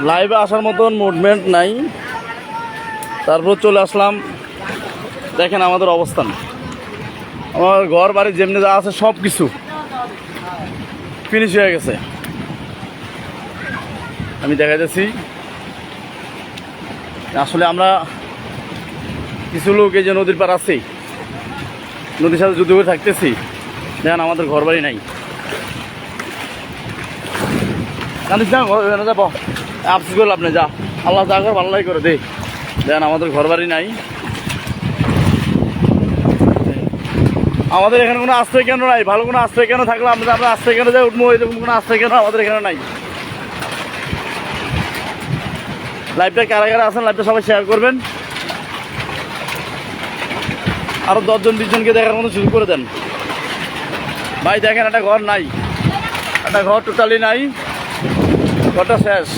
লাইভে আসার মতন মুভমেন্ট নাই। তারপর চলে আসলাম। দেখেন আমাদের অবস্থান। আমার ঘর, বাড়ি যেমনি যা আছে সব কিছু ফিনিশ হয়ে গেছে। আমি দেখা যাচ্ছি আসলে আমরা কিছু লোক এই যে নদীর পার আছি নদীর সাথে যুদ্ধ করে থাকতেছি। দেখেন আমাদের ঘর বাড়ি নাই। জানিস না যাব। আফসোস করলে আপনি যা। আল্লাহ যা কর ভালো করে দে। দেখেন আমাদের ঘর বাড়ি নাই। আমাদের এখানে কোনো আশ্রয় কেন নাই। ভালো কোনো আশ্রয় কেন থাকলে আমরা আমরা আশ্রয় কেন যাই, উঠবো এরকম কোনো আশ্রয় কেন আমাদের এখানে নাই। লাইভটা কারা কারা আছেন, লাইভটা সবাই শেয়ার করবেন। আরও দশজন, বিশজনকে দেখার মতো শুরু করে দেন। ভাই, দেখেন, একটা ঘর নাই। একটা ঘর টোটালি নাই। ঘরটা শেষ।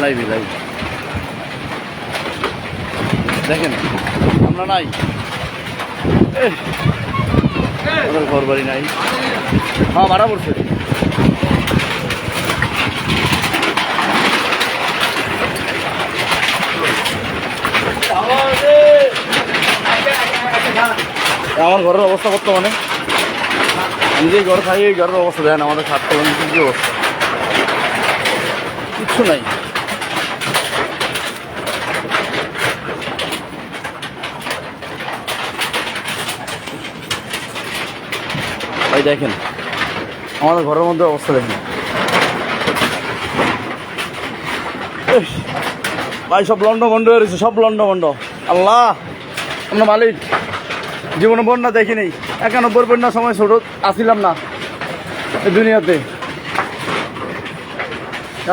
লাইভি লাইভ দেখেন, আমরা নাই। আমাদের ঘর বাড়ি নাই। হ্যাঁ মারা পড়ছে। আমার ঘরের অবস্থা বর্তমানে। আমি যে ঘর থাকি এই ঘরের অবস্থা দেখেন, আমাদের কি অবস্থা। কিচ্ছু নাই। ভাই, দেখেন। আমাদের ঘরের মধ্যে অবস্থা দেখেন। ভাই, সব লন্ড বন্ড হয়ে রয়েছে, সব লন্ড বন্ড আল্লাহ, আমরা মালিক। জীবনে বন্যা দেখিনি। একানব্বই বন্যার সময় ছোট, আসিলাম না এই দুনিয়াতে।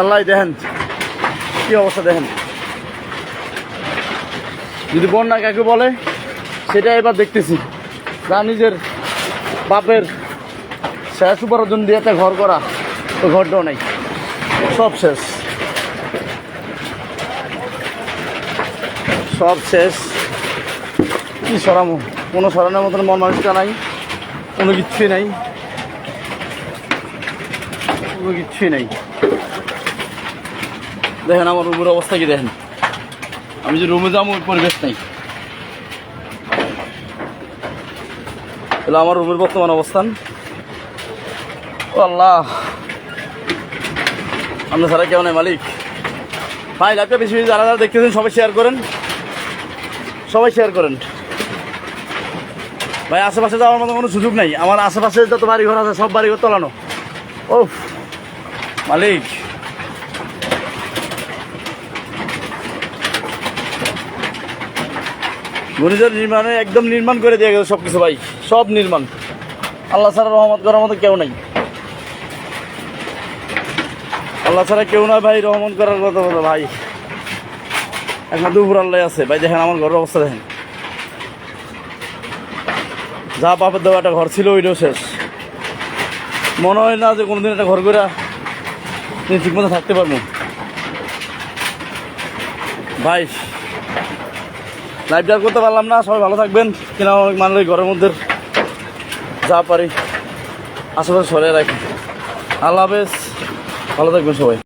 আল্লাহ, দেখেন, কি অবস্থা, দেখেন। যদি বন্যা কাকে বলে, সেটা এবার দেখতেছি। তা নিজের বাপের শেষ উপার্জন দিয়ে একটা ঘর করা, তো ঘরটাও নাই। সব শেষ। সব শেষ। কি সরামো? কোনো সরানোর মতন মন মানুষটা নাই, কোনো কিচ্ছুই নাই। কোনো কিচ্ছুই নাই। দেখেন আমার রুমের অবস্থা কি দেখেন? আমি যে রুমে যাব, ওই পরিবেশ নাই। তাহলে আমার রুমের বর্তমান অবস্থান? আল্লাহ ছাড়া কেউ নাই, মালিক। ভাই লাইভটা বেশি বেশি যারা যারা দেখতেছেন, সবাই শেয়ার করেন। সবাই শেয়ার করেন। ভাই, আশেপাশে যাওয়ার মতো কোনো সুযোগ নাই। আমার আশেপাশে যত বাড়ি ঘর আছে, সব বাড়ি ঘর তলানো। ও মালিক। ঘূর্ণিঝড় নির্মাণে একদম নির্মাণ করে দিয়ে গেছে সব কিছু ভাই। সব নির্মাণ। আল্লাহ ছাড়া রহমত করার মতো কেউ নাই। আল্লাহ ছাড়া কেউ না ভাই, রহমত করার কথা মতো ভাই। এখন দুপুর আল্লাহ আছে। ভাই, দেখেন আমার ঘরের অবস্থা দেখেন। যা বাপের দেওয়া একটা ঘর ছিল, ওইটাও শেষ। মনে হয় না যে কোনোদিন একটা ঘর করে ঠিক মতো থাকতে পারব। ভাই লাইভটা আর করতে পারলাম না। সবাই ভালো থাকবেন। কিনা অনেক মানুষ ঘরের মধ্যে যা পারি, আশেপাশে সরে রাখি। আল্লাহ হাফেজ। ভালো থাকবেন সবাই।